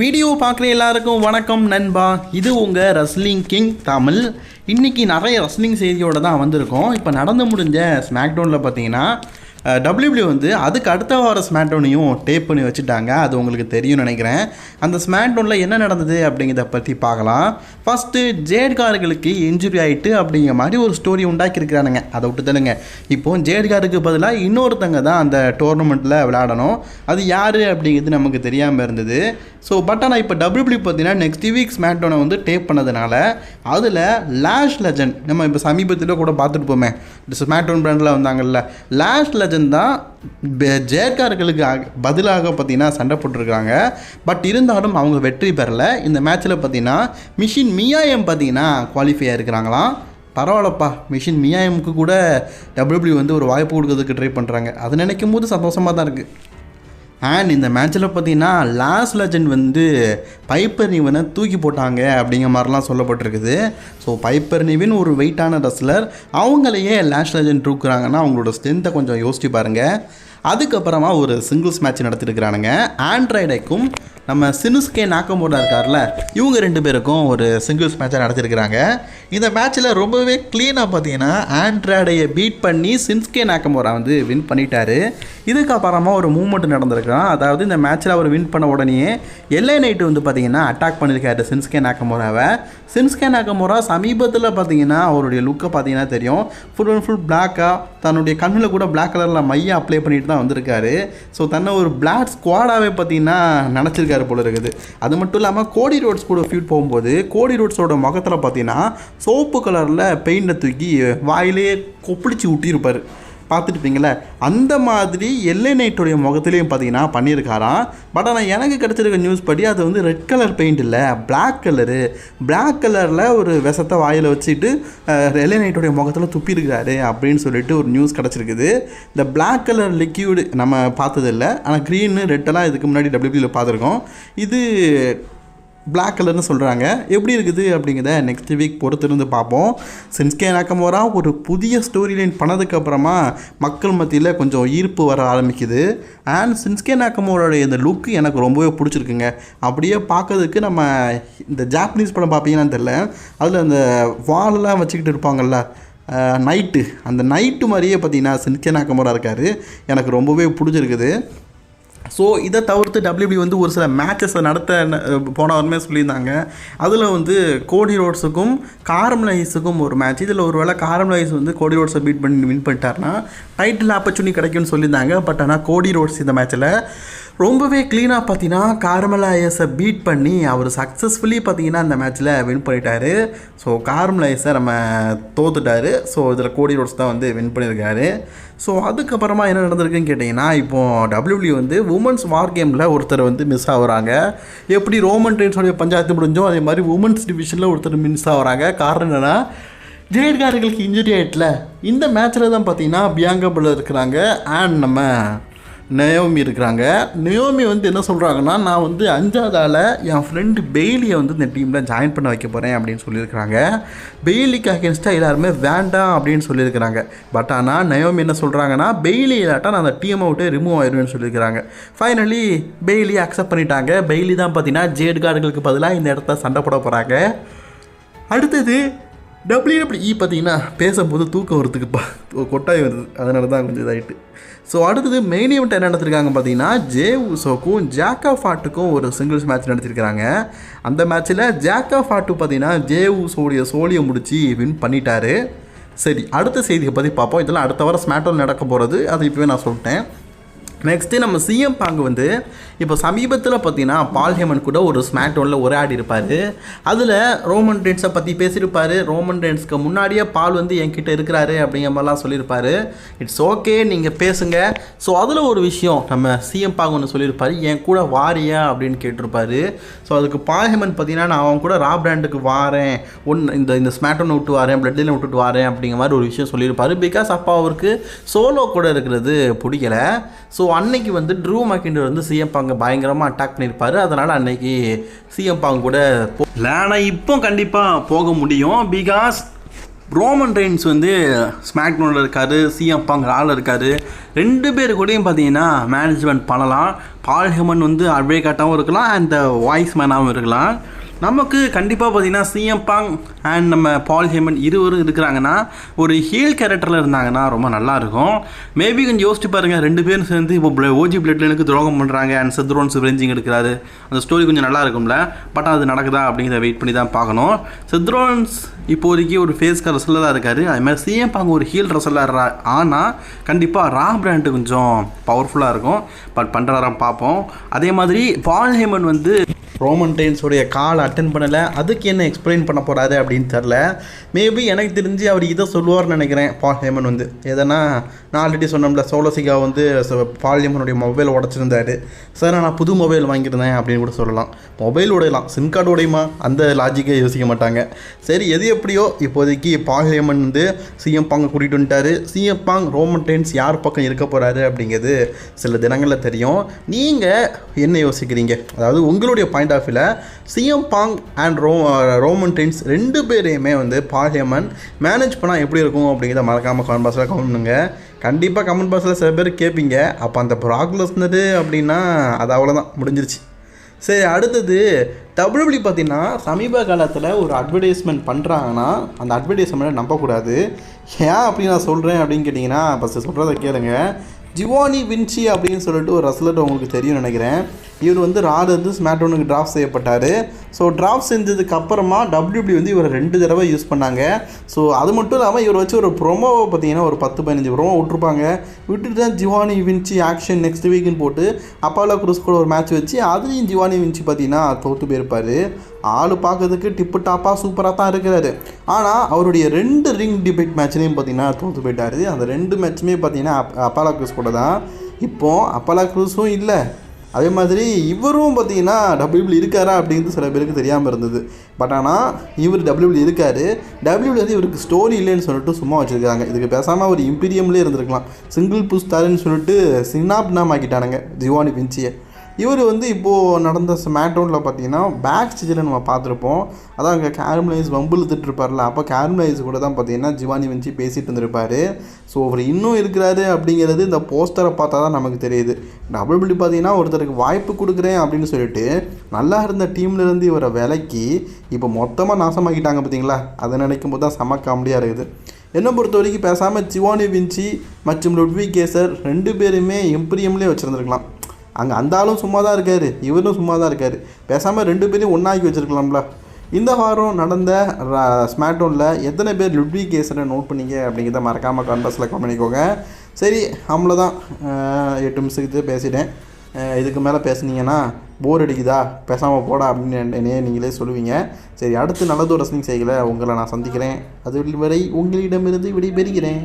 Video பார்க்குற எல்லாருக்கும் வணக்கம் நண்பா. இது உங்கள் ரஸ்லிங் கிங் தமிழ். இன்றைக்கி நிறைய ரஸ்லிங் செய்தியோடு தான் வந்திருக்கோம். இப்போ நடந்து முடிஞ்ச ஸ்மாக்டவுனில் பார்த்தீங்கன்னா டபிள்யூபிள்யூ வந்து அதுக்கு அடுத்த வார ஸ்மாட்டோனையும் டேப் பண்ணி வச்சுட்டாங்க. அது உங்களுக்கு தெரியும் நினைக்கிறேன். அந்த ஸ்மாட்டோனில் என்ன நடந்தது அப்படிங்கிறத பற்றி பார்க்கலாம். ஃபஸ்ட்டு ஜேட்கார்களுக்கு இன்ஜுரி ஆகிட்டு அப்படிங்கிற மாதிரி ஒரு ஸ்டோரி உண்டாக்கியிருக்கிறானுங்க. அதை விட்டு தானுங்க இப்போ ஜேட்காருக்கு பதிலாக இன்னொருத்தங்க தான் அந்த டோர்னமெண்ட்டில் விளையாடணும். அது யார் அப்படிங்கிறது நமக்கு தெரியாமல் இருந்தது. ஸோ பட் ஆனால் இப்போ டபிள்யூபிள்யூ பார்த்தீங்கன்னா நெக்ஸ்ட் வீக் ஸ்மாட்டோனை வந்து டேப் பண்ணதுனால அதில் லேஷ் லெஜண்ட் நம்ம இப்போ சமீபத்தில் கூட பார்த்துட்டு போமே ஸ்மாட்டோன் பிராண்டில் வந்தாங்கல்ல. லேஷ் லெஜண்ட் தான் பெ- பதிலாக பார்த்தீங்கன்னா சண்டை போட்டிருக்காங்க. பட் இருந்தாலும் அவங்க வெற்றி பெறலை. இந்த மேட்ச்சில் பார்த்தீங்கன்னா மிஷின் மியாயம் பார்த்தீங்கன்னா குவாலிஃபை ஆகிருக்கிறாங்களாம் பரவாயில்லப்பா மிஷின் மியாயமுக்கு கூட டபிள்யூபிள்யூ வந்து ஒரு வாய்ப்பு கொடுக்கறதுக்கு ட்ரை பண்ணுறாங்க அது நினைக்கும் போது சந்தோஷமாக தான் இருக்குது அண்ட் இந்த மேட்ச்சில் பார்த்தீங்கன்னா லாஸ் லெஜண்ட் வந்து பைப்பர் நிவனை தூக்கி போட்டாங்க அப்படிங்கிற மாதிரிலாம் சொல்லப்பட்டிருக்குது. ஸோ பைப்பர் நிவின் ஒரு வெயிட்டான ரெஸ்லர் அவங்களையே லாஸ் லெஜண்ட் தூக்குறாங்கன்னா அவங்களோட ஸ்ட்ரென்த்தை கொஞ்சம் யோசிச்சு பாருங்கள் அதுக்கப்புறமா ஒரு சிங்கிள்ஸ் மேட்ச் நடத்திருக்கிறானுங்க. ஆண்ட்ராய்டைக்கும் நம்ம சினுஸ்கே நாக்கமோடா இருக்கார்ல இவங்க ரெண்டு பேருக்கும் ஒரு சிங்கிள்ஸ் மேட்சை நடத்திருக்கிறாங்க. இந்த மேட்ச்சில் ரொம்பவே க்ளீனாக பார்த்தீங்கன்னா ஆண்ட்ராய்டையை பீட் பண்ணி சின்ஸ்கே நாக்கமோரா வந்து வின் பண்ணிட்டாரு. இதுக்கப்புறமா ஒரு மூமெண்ட் நடந்திருக்கான் அதாவது இந்த மேட்ச்சில் அவர் வின் பண்ண உடனே எல்ஏ நைட்டு வந்து பார்த்தீங்கன்னா அட்டாக் பண்ணியிருக்காரு சின்ஸ்கே நாக்கமோராவை சின்ஸ்கே நாக்கமோரா சமீபத்தில் பார்த்தீங்கன்னா அவருடைய லுக்கை பார்த்தீங்கன்னா தெரியும். ஃபுல் அண்ட் ஃபுல் பிளாக்காக தன்னுடைய கண்ணில் கூட பிளாக் கலரில் மைய அப்ளை பண்ணிட்டு தான் வந்திருக்காரு. ஸோ தன்னை ஒரு பிளாக் ஸ்குவாடாகவே பார்த்தீங்கன்னா நினச்சிருக்காரு. போல இருக்குது. அது மட்டும் இல்லாமல் கோடி ரோட்ஸ் கூட ஃபியூட் போகும்போது கோடி ரோட்ஸோட முகத்தில் பார்த்தீங்கன்னா சோப்பு கலரில் பெயிண்டை தூக்கி வாயிலே கொப்பிடிச்சு ஊட்டியிருப்பார். பார்த்துட்டுப்பீங்களே அந்த மாதிரி எல்லை நைட்டுடைய முகத்துலேயும் பார்த்தீங்கன்னா பண்ணியிருக்காராம். பட் ஆனால் எனக்கு கிடச்சிருக்க நியூஸ் படி அது வந்து ரெட் கலர் பெயிண்ட் இல்லை பிளாக் கலரு பிளாக் கலரில் ஒரு விஷத்தை வாயில் வச்சுட்டு எல்லை நைட்டுடைய முகத்தில் துப்பியிருக்காரு அப்படின்னு சொல்லிட்டு ஒரு நியூஸ் கிடச்சிருக்குது. இந்த பிளாக் கலர் லிக்யூடு நம்ம பார்த்ததில்ல. ஆனால் க்ரீனு ரெட்டெல்லாம் இதுக்கு முன்னாடி டபிள்யூபியில் பார்த்துருக்கோம். இது பிளாக் கலர்னு சொல்கிறாங்க எப்படி இருக்குது அப்படிங்கிறத நெக்ஸ்ட் வீக் பொறுத்திருந்து பார்ப்போம். சின்ஸ்கே நாக்கமோரா ஒரு புதிய ஸ்டோரி லைன் பண்ணதுக்கப்புறமா மக்கள் மத்தியில் கொஞ்சம் ஈர்ப்பு வர ஆரம்பிக்குது. அண்ட் சின்ஸ்கே நாக்கமோரோடைய இந்த லுக்கு எனக்கு ரொம்பவே பிடிச்சிருக்குங்க. அப்படியே பார்க்கறதுக்கு நம்ம இந்த ஜாப்பனீஸ் படம் பார்ப்பீங்கன்னு தெரில அதில் அந்த வாலெல்லாம் வச்சுக்கிட்டு இருப்பாங்கல்ல நைட்டு அந்த நைட்டு மாதிரியே பார்த்தீங்கன்னா சின்ஸ்கே நாக்கமோரா இருக்கார். எனக்கு ரொம்பவே பிடிச்சிருக்குது. ஸோ இதை தவிர்த்து டபிள்யூபி வந்து ஒரு சில மேட்சஸை நடத்த போனவருமே போன வாரமே சொல்லியிருந்தாங்க. அதில் வந்து கோடி ரோட்ஸுக்கும் காரம்லைஸுக்கும் ஒரு மேட்ச் இதில் ஒரு வேளை காரம்லைஸ் வந்து கோடி ரோட்ஸை பீட் பண்ணி வின் பண்ணிட்டாருன்னா டைட்டில் ஆப்பர்ச்சுனிட்டி கிடைக்கும்னு சொல்லியிருந்தாங்க. பட் ஆனால் கோடி ரோட்ஸ் இந்த மேட்ச்சில் ரொம்பவே க்ளீனாக பார்த்தீங்கன்னா கார்மலாயஸை பீட் பண்ணி அவர் சக்ஸஸ்ஃபுல்லி பார்த்தீங்கன்னா அந்த மேட்ச்சில் வின் பண்ணிட்டாரு. ஸோ கார்மலாயஸை நம்ம தோத்துட்டாரு. ஸோ இதில் கோடி ரோட்ஸ் தான் வந்து வின் பண்ணியிருக்காரு ஸோ அதுக்கப்புறமா என்ன நடந்திருக்குன்னு கேட்டிங்கன்னா இப்போ டபிள்யூபிள்யூ வந்து உமன்ஸ் வார் கேமில் ஒருத்தர் வந்து மிஸ் ஆகுறாங்க. எப்படி ரோமன் ட்ரெயின்ஸோடைய பஞ்சாயத்து முடிஞ்சோ அதே மாதிரி உமன்ஸ் டிவிஷனில் ஒருத்தர் மிஸ் ஆகுறாங்க. காரணம் என்னென்னா ஜெயிட்காரர்களுக்கு இன்ஜுரி ஆகிட்டல இந்த மேட்ச்சில் தான் பார்த்தீங்கன்னா பியாங்கா இருக்கிறாங்க. அண்ட் நம்ம நயோமி இருக்கிறாங்க. நயோமி வந்து என்ன சொல்கிறாங்கன்னா நான் வந்து அஞ்சாவது என் ஃப்ரெண்டு பெய்லியை வந்து இந்த டீமில் ஜாயின் பண்ண வைக்க போகிறேன் அப்படின்னு சொல்லியிருக்கிறாங்க. பெய்லிக்கு அகேன்ஸ்டாக எல்லாருமே வேண்டாம் அப்படின்னு சொல்லியிருக்கிறாங்க. பட் ஆனால் நயோமி என்ன சொல்கிறாங்கன்னா பெய்லி இல்லாட்டா நான் அந்த டீமை விட்டு ரிமூவ் ஆயிடுவேன்னு சொல்லியிருக்கிறாங்க. ஃபைனலி பெய்லி அக்செப்ட் பண்ணிட்டாங்க. பெய்லி தான் பார்த்தீங்கன்னா ஜேட் கார்டுகளுக்கு பதிலாக இந்த இடத்த சண்டை போட போகிறாங்க அடுத்தது டபிள்யூடபிள்யூஇ e பார்த்தீங்கன்னா பேசும்போது தூக்கம் வரதுக்குப்பா கொட்டாய் வருது. அதனால தான் கொஞ்சம் இதாகிட்டு ஸோ அடுத்தது மெயின் ஈவெண்ட் என்ன நடத்திருக்காங்க பார்த்தீங்கன்னா ஜே உசோக்கும் ஜாக்கா ஃபாட்டுக்கும் ஒரு சிங்கிள்ஸ் மேட்ச் நடத்திருக்கிறாங்க. அந்த மேட்ச்சில் ஜாக்கா ஃபாட்டு பார்த்தீங்கன்னா ஜே உசோடைய சோழியை முடித்து வின் பண்ணிட்டாரு. சரி அடுத்த செய்தியை பற்றி பார்ப்போம். இதெல்லாம் அடுத்த வாரம் ஸ்மேட்டோல் நடக்க போகிறது அது இப்போவே நான் சொல்லிட்டேன். நெக்ஸ்ட்டு நம்ம சிஎம் பாங்கு வந்து இப்போ சமீபத்தில் பார்த்தீங்கன்னா பால் ஹேமன் கூட ஒரு ஸ்மாக் டவுனில் உரையாடி இருப்பார் அதில் ரோமன் ரெயின்ஸை பற்றி பேசியிருப்பார். ரோமன் ரெயின்ஸ்க்கு முன்னாடியே பால் வந்து என்கிட்ட இருக்கிறாரு அப்படிங்கிற மாதிரிலாம் சொல்லியிருப்பார். இட்ஸ் ஓகே நீங்கள் பேசுங்க. ஸோ அதில் ஒரு விஷயம் நம்ம சிஎம் பாங்கு ஒன்று சொல்லியிருப்பார். என் கூட வாரியா? அப்படின்னு கேட்டிருப்பார். ஸோ அதுக்கு பால் ஹேமன் பார்த்தீங்கன்னா நான் அவன் கூட ரா பிராண்டுக்கு வாரேன். ஒன் இந்த இந்த ஸ்மாட்டோனை விட்டு வாரேன் பிளட்லைன் விட்டுட்டு வாரேன் அப்படிங்கிற மாதிரி ஒரு விஷயம் சொல்லியிருப்பாரு. பிகாஸ் அப்போ அவருக்கு சோலோ கூட இருக்கிறது பிடிக்கல. ஸோ அன்னைக்கு வந்து ட்ரூ மக்கிண்டர் வந்து சிஎம் பாங்க பயங்கரமாக அட்டாக் பண்ணியிருப்பாரு அதனால் அன்னைக்கு சிஎம் பாங்க கூட போ- ஆனால் இப்போ கண்டிப்பாக போக முடியும். பிகாஸ் ரோமன் ரெயின்ஸ் வந்து ஸ்மாக்னோனில் இருக்கார் சிஎம் பாங் ராவில் இருக்கார். ரெண்டு பேர் கூடயும் பார்த்தீங்கன்னா மேனேஜ்மெண்ட் பண்ணலாம். பால் ஹெமன் வந்து அட்வொகேட்டாகவும் இருக்கலாம் அண்ட் வாய்ஸ் மேனாகவும் இருக்கலாம். நமக்கு கண்டிப்பாக பார்த்தீங்கன்னா சிஎம் பாங் அண்ட் நம்ம பால் ஹேமன் இருவரும் இருக்கிறாங்கன்னா ஒரு ஹீல் கேரக்டரில் இருந்தாங்கன்னா ரொம்ப நல்லாயிருக்கும் மேபி கொஞ்சம் யோசிச்சு பாருங்கள் ரெண்டு பேரும் சேர்ந்து இப்போ ஓஜி ஓஜி பிளட்லனுக்கு துரோகம் பண்ணுறாங்க அண்ட் செத்ரோன்ஸ் ரெஞ்சிங் எடுக்கிறாரு. அந்த ஸ்டோரி கொஞ்சம் நல்லா இருக்கும்ல. பட் அது நடக்குதா அப்படிங்கிறத வெயிட் பண்ணி தான் பார்க்கணும். செத்ரோன்ஸ் இப்போதைக்கு ஒரு ஃபேஸ்க்கு ரசலராக இருக்கார். அது மாதிரி சிஎம் பாங் ஒரு ஹீல் ரசலர் ஆனால் கண்டிப்பாக ரா பிராண்டு கொஞ்சம் பவர்ஃபுல்லாக இருக்கும். பட் பண்ணுறாராம் பார்ப்போம். அதே மாதிரி பால் ஹேமன் வந்து ரோமன் டெயின்ஸோடைய கால் அட்டன் பண்ணலை. அதுக்கு என்ன எக்ஸ்பிளைன் பண்ண போகிறாரு அப்படின்னு தெரில மேபி எனக்கு தெரிஞ்சு அவர் இதை சொல்லுவார்னு நினைக்கிறேன். பால் ஹேமன் வந்து. எதனா நான் ஆல்ரெடி சொன்னோம்ல சோலசிகா வந்து பால் ஹேமனுடைய மொபைல் உடச்சிருந்தாரு. சார் நான் புது மொபைல் வாங்கியிருந்தேன் அப்படின்னு கூட சொல்லலாம். மொபைல் உடையலாம். சிம் கார்டு உடையுமா? அந்த லாஜிக்கை யோசிக்க மாட்டாங்க. சரி எது எப்படியோ இப்போதைக்கு பால் ஹேமன் வந்து சிஎம் பாங்க கூட்டிகிட்டு வந்துட்டாரு. சிஎம் பாங் ரோமன் டெயின்ஸ் யார் பக்கம் இருக்க போகிறாரு அப்படிங்கிறது சில தினங்களில் தெரியும். நீங்கள் என்ன யோசிக்கிறீங்க? அதாவது உங்களுடைய பாயிண்ட் ஆஃப் வியூவில் சிஎம் பாங் அண்ட் ரோ ரோமன் ட்ரின்ஸ் ரெண்டு பேரையுமே வந்து பார்லியமன் மேனேஜ் பண்ணால் எப்படி இருக்கும் அப்படிங்கிறத மறக்காமல் கமெண்ட் பாக்ஸில் கமெண்ட் பண்ணுங்க. கண்டிப்பாக கமெண்ட் பாக்ஸில் சில பேர் கேட்பீங்க அப்போ அந்த ப்ராக்லஸ்னது அப்படின்னா அது அவ்வளோதான் முடிஞ்சிருச்சு. சரி அடுத்தது டபிள்யூபிள்யூ பார்த்தீங்கன்னா சமீப காலத்தில் ஒரு அட்வர்டைஸ்மெண்ட் பண்ணுறாங்கன்னா அந்த அட்வர்டைஸ்மெண்ட்டை நம்பக்கூடாது. ஏன் அப்படி நான் சொல்கிறேன் அப்படின்னு கேட்டிங்கன்னா ஃபஸ்ட்டு சொல்கிறத கேளுங்க. ஜிவானி வின்சி அப்படின்னு சொல்லிட்டு ஒரு ரசலர் உங்களுக்கு தெரியும் நினைக்கிறேன். இவர் வந்து ராடு வந்து ஸ்மாட்டோனுக்கு டிராஃப்ட் செய்யப்பட்டார். ஸோ ட்ராப் செஞ்சதுக்கு அப்புறமா டபிள்யூபிள்யூ வந்து இவரை ரெண்டு தடவை யூஸ் பண்ணாங்க. ஸோ அது மட்டும் இல்லாமல் இவர் வச்சு ஒரு ப்ரொமோவை பார்த்தீங்கன்னா ஒரு பத்து பதினஞ்சு ப்ரொமோ விட்ருப்பாங்க விட்டுட்டு தான் ஜிவானி வின்ச்சி ஆக்ஷன் நெக்ஸ்ட் வீக்குன்னு போட்டு அப்பாலோ குரூஸ் கூட ஒரு மேட்ச் வச்சு அதுலேயும் ஜிவானி வின்ச்சி பார்த்தீங்கன்னா தோற்று போயிருப்பார். ஆள் பார்க்கறதுக்கு டிப்பு டாப்பாக சூப்பராக தான் இருக்கிறாரு. ஆனால் அவருடைய ரெண்டு ரிங் டிபேட் மேட்ச்லேயும் பார்த்தீங்கன்னா தோற்று போயிட்டாரு. அந்த ரெண்டு மேட்ச்சுமே பார்த்தீங்கன்னா அப் அப்பாலா குரூஸ் கூட தான். இப்போது அப்பாலா க்ரூஸும் இல்லை. அதே மாதிரி இவரும் பார்த்தீங்கன்னா டபிள்யூபிள் இருக்காரா அப்படிங்கிறது சில பேருக்கு தெரியாமல் இருந்தது. பட் ஆனால் இவர் டபிள்யூபிள் இருக்கார். டபிள்யூபிள் வந்து இவருக்கு ஸ்டோரி இல்லைன்னு சொல்லிட்டு சும்மா வச்சுருக்காங்க. இதுக்கு பேசாமல் ஒரு இம்பீரியம்லேயே இருந்திருக்கலாம். சிங்கிள் புஸ்தாருன்னு சொல்லிட்டு சின்னாப்னாம் ஆக்கிட்டானுங்க ஜிவானி பிஞ்சியை இவர் வந்து இப்போது நடந்த மேட்டோனில் பார்த்தீங்கன்னா பேக் ஸ்டேஜில் நம்ம பார்த்துருப்போம் அதான் அங்கே கேரமலைஸ் வம்பு இழுத்துட்டு அப்போ கேரமலைஸ் கூட தான் பார்த்தீங்கன்னா ஜிவானி வச்சு பேசிட்டு இருந்திருப்பார். ஸோ அவர் இன்னும் இருக்கிறாரு அப்படிங்கிறது இந்த போஸ்டரை பார்த்தா தான் நமக்கு தெரியுது. டபுள் பிள்ளி பார்த்தீங்கன்னா ஒருத்தருக்கு வாய்ப்பு கொடுக்குறேன் அப்படின்னு சொல்லிட்டு நல்லா இருந்த டீம்லேருந்து இவரை விலக்கி இப்போ மொத்தமாக நாசமாக்கிட்டாங்க பார்த்தீங்களா அதை நினைக்கும் போது தான் செம காமெடியாக இருக்குது. என்னை பொறுத்த வரைக்கும் பேசாமல் ஜிவானி விஞ்சி மற்றும் லுட்வி கேசர் ரெண்டு பேருமே எம்பிரியம்லேயே வச்சுருந்துருக்கலாம். அங்கே அந்த ஆளும் சும்மா தான் இருக்கார் இவரும் சும்மா தான் இருக்கார். பேசாமல் ரெண்டு பேரையும் ஒன்றாக்கி வச்சுருக்கலாம்ல. இந்த வாரம் நடந்த ஸ்மார்ட்டோனில் எத்தனை பேர் லுட்வி கேஸரை நோட் பண்ணீங்க அப்படிங்கிறத மறக்காமல் கண்டஸில் கமெண்ட் பண்ணிக்கோங்க. சரி அவ்வளோதான் எட்டு நிமிஷத்துக்கு பேசிட்டேன். இதுக்கு மேலே பேசுனீங்கன்னா போர் அடிக்குதா? பேசாமல் போடா அப்படின்னு என்னையே நீங்களே சொல்லுவீங்க. சரி அடுத்து நல்லதோ ரசனிங் செய்யலை உங்களை நான் சந்திக்கிறேன். அது வரை உங்களிடமிருந்து விடைபெறுகிறேன்.